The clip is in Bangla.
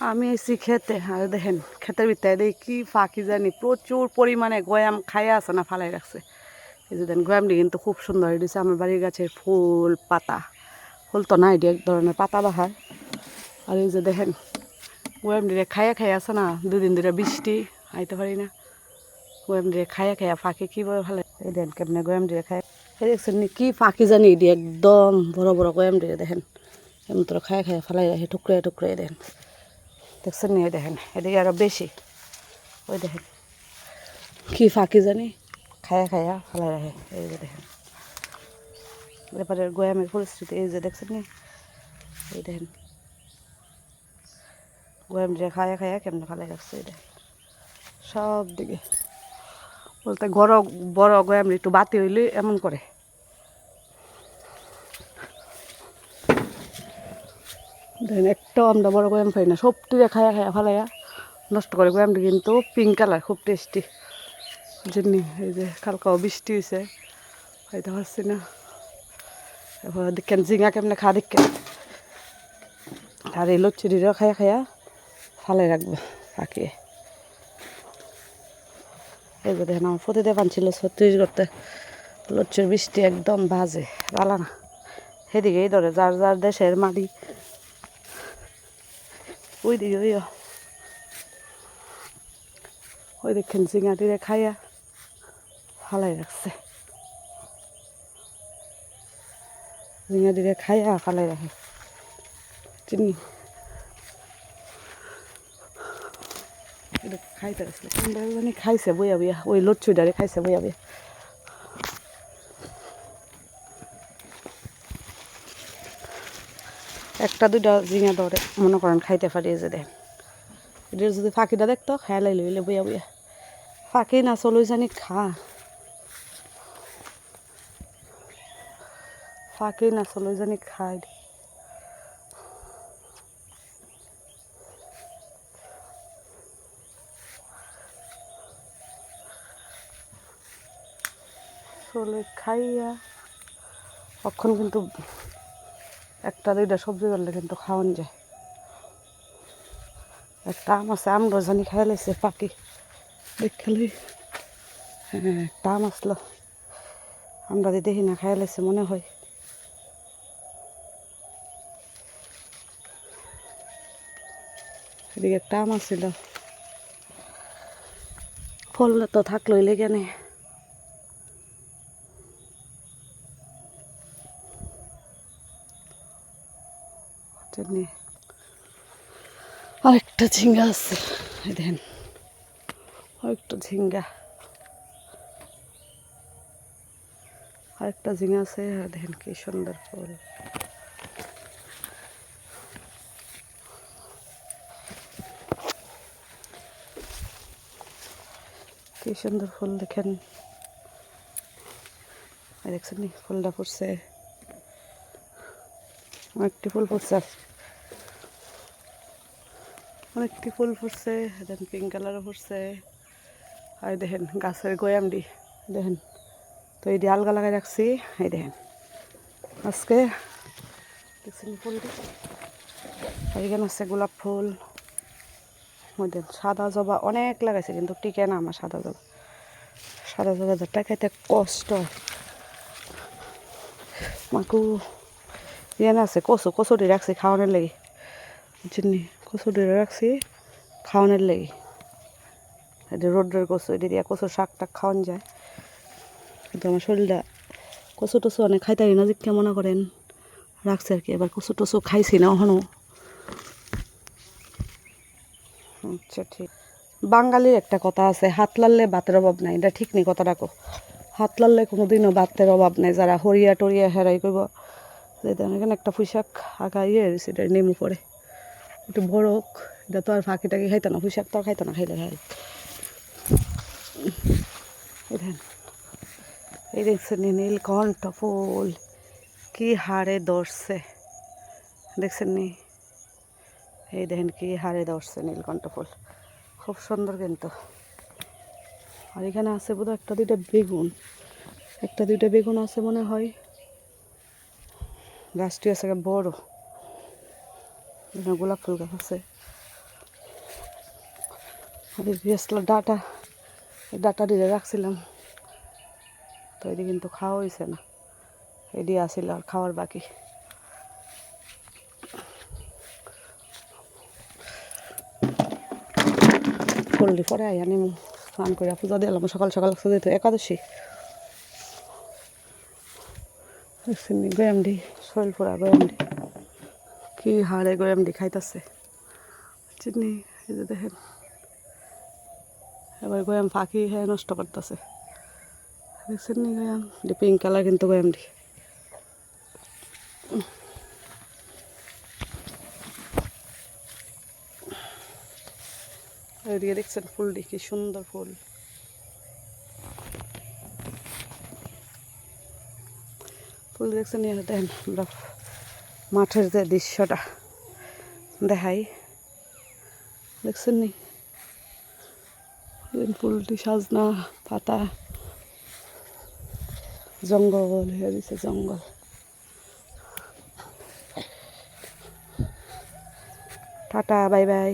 আমি এসি খেতে আর দেখেন, খেতের ভিতরে দেখি কি ফাঁকি জানি। প্রচুর পরিমাণে গয়াম খাইয়া আছে না, ফালাই রাখছে। এই যে দেন, গয়ামটি কিন্তু খুব সুন্দর হয়েছে আমার বাড়ির গাছের ফুল, পাতা। ফুল তো না এক ধরনের পাতা বাহার। আর এই যে দেখেন গয়াম দিয়ে খাইয়া খাইয়া আছে না, দুদিন ধরে বৃষ্টি, আইতে পারি না। গয়াম দিয়ে খাইয়া খাইয়া ফাঁকি কীভাবে ভালো এই দেন, কেমনে গয়াম দিয়ে খায়। এই দেখছেন কি ফাঁকি জানি এটি একদম বড় বড় গয়াম দিয়ে দেখেন। এমন তো খাইয়া খাইয়া ফালাই রাখে টুকরে টুকরে দেখেন। দেখছেন এই দেখেন, এদিকে আরও বেশি। ওই দেখেন, কি ফাঁকি জানি। খায়া খায়া ফেলাই রাখে, এই যে দেখেন। এবারে গোয়ামের পরিস্থিতি, এই যে দেখছেন নি, এই দেখেন। গোয়াম যে খায়া খায়া কেমনে ফেলাই রাখছে, এই দেখেন। সব দিকে বলতে বড় বড় গোয়াম একটু বাতি হইলে এমন করে। দেখেন একটাও আমরা বড় গোয়াম পাই না সব টিরে খায়া খায়া ফেলাইয়া নষ্ট করে গোয়ামটি কিন্তু পিঙ্ক কালার খুব টেস্টি জন্যে এই যে কালকাও বৃষ্টি হয়েছে হয়তো পারছি না। এবার দেখেন জিঙা কেমনে খা দেখেন। আর এই লচ্ছিরিরও খায়া খায়া ফালাই রাখব পাকিয়ে এই যে দেখেন আমার প্রতিদে পানছিল ছত্রিশ করতে লচ্ছির বৃষ্টি একদম বাজে ভালো না। সেদিকে এই ধরে, যার যার দেশের মাটি ওই দিকে ওই ওই দেখেন চিঙাটিরে খাইয়া ফালাই রাখছে চিঙাটিরে খাইয়া ফালাই রাখে চিনি খাইতে আসলে কোনটা খাইছে বইয়া বইয়া ওই লচ্ছুইটারে খাইছে বইয়া বইয়া একটা, দুইটা জিঙা ধরে, মনে করেন খাইতে পারি যে দেন এটার যদি ফাঁকিটা দেখতো খায়া লাইলে বইয়া বইয়া। ফাঁকি না চলই জানি, খা। ফাঁকি না চলই জানি, খাই চলে খাইয়া তখন কিন্তু একটা, দুইটা সবজি করলে কিন্তু খাওয়ান যায়। একটা আম আছে, আম জানি খাই লাইছে পাখি দেখলি হ্যাঁ একটা আম আসলো। আমরা যদি দেখি না খাই লাইছে মনে হয়। এদিকে একটা আম আসছিল ফল তো থাকল লেগে নেই। জন্যে আরেকটা ঝিঙ্গা আছে। দেখেন, আরেকটা ঝিঙ্গা। আরেকটা ঝিঙ্গা আছে, আর দেখেন কি সুন্দর ফুল। কি সুন্দর ফুল দেখেন। দেখছেন নি, ফুলটা ফুটছে। অনেকটি ফুল ফুটছে। অনেকটি ফুল ফুটছে, দেখেন পিঙ্ক কালারও ফুটছে। আর দেখেন, গাছের গোয়ামডি দেখেন। তো দিয়ে আলগা লাগাই রাখছি, এই দেখেন। আজকে দেখছেন আর এখানে আছে গোলাপ ফুল। ওই দেন সাদা জবা অনেক লাগাইছে, কিন্তু টিকে না আমার সাদা জবা। সাদা জবা যাটা খাইতে কষ্ট। মাকু। ইয়ে আছে কচু কচুটি রাখছি খাওয়ানোর লেগে বুঝছেন কচুটি রাখছি খাওয়ানোর লেগে এটা রোদ্রের কচু এটি দিয়ে কচুর শাক টাক খাওয়ান যায় কিন্তু আমার শরীরটা কচু টচু অনেক খাইতে পারি না যে কেমন করেন রাখছে আর কি এবার কচু টচু খাইছি না ওখানেও আচ্ছা ঠিক বাঙালির একটা কথা আছে হাত লাললে বাতের অভাব নাই এটা ঠিক নেই কথাটা হাত লাললে কোনোদিনও বাতের অভাব নাই যারা হরিয়া টরিয়া হেরাই করব এখানে একটা পুঁশাক আঁকা ইয়ে হয়েছে এটা নেমু পড়ে। একটু বড় এটা তো আর ফাঁকি টাকি খাইতো না পুঁশাক তো আর খাইতো না, খাইলে খাই দেখেন, এই দেখছেন নীলকণ্ঠ ফুল, কি হারে ধরছে দেখছেন নি? এই দেখেন কি হারে ধরছে নীলকণ্ঠ ফুল, খুব সুন্দর কিন্তু। আর এখানে আছে বোধহয় একটা দুইটা বেগুন, একটা দুইটা বেগুন আছে মনে হয়। গাছটি আছে বড়। গোলাপ ফুল গাছ আছে। ডাটা ডাটা দিয়ে রাখছিলাম। তো এটি কিন্তু খাওয়া হয়েছে না। এটি আসিল আর খাওয়ার বাকি। করলি পরে আই আনি স্নান করে পূজা দিলাম সকাল সকাল একাদশী। দেখছেন গয়ামডি শরীর পড়া গয়ামডি কি হারে গয়ামডি খাইতেছে চিনি এই যে দেখেন। এবার গয়াম ফাঁকি হ্যাঁ নষ্ট করতেছে দেখছেন নি গয়াম পিঙ্ক কালার কিন্তু গয়ামডি এদিকে দেখছেন ফুলটি কি সুন্দর ফুল। ফুল দেখছেন দেখেন আমরা মাঠের যে দৃশ্যটা দেখাই। দেখছেন নি ফুলটি সাজনা, পাতা, জঙ্গল হয়ে দিছে জঙ্গল। Tata, bye bye.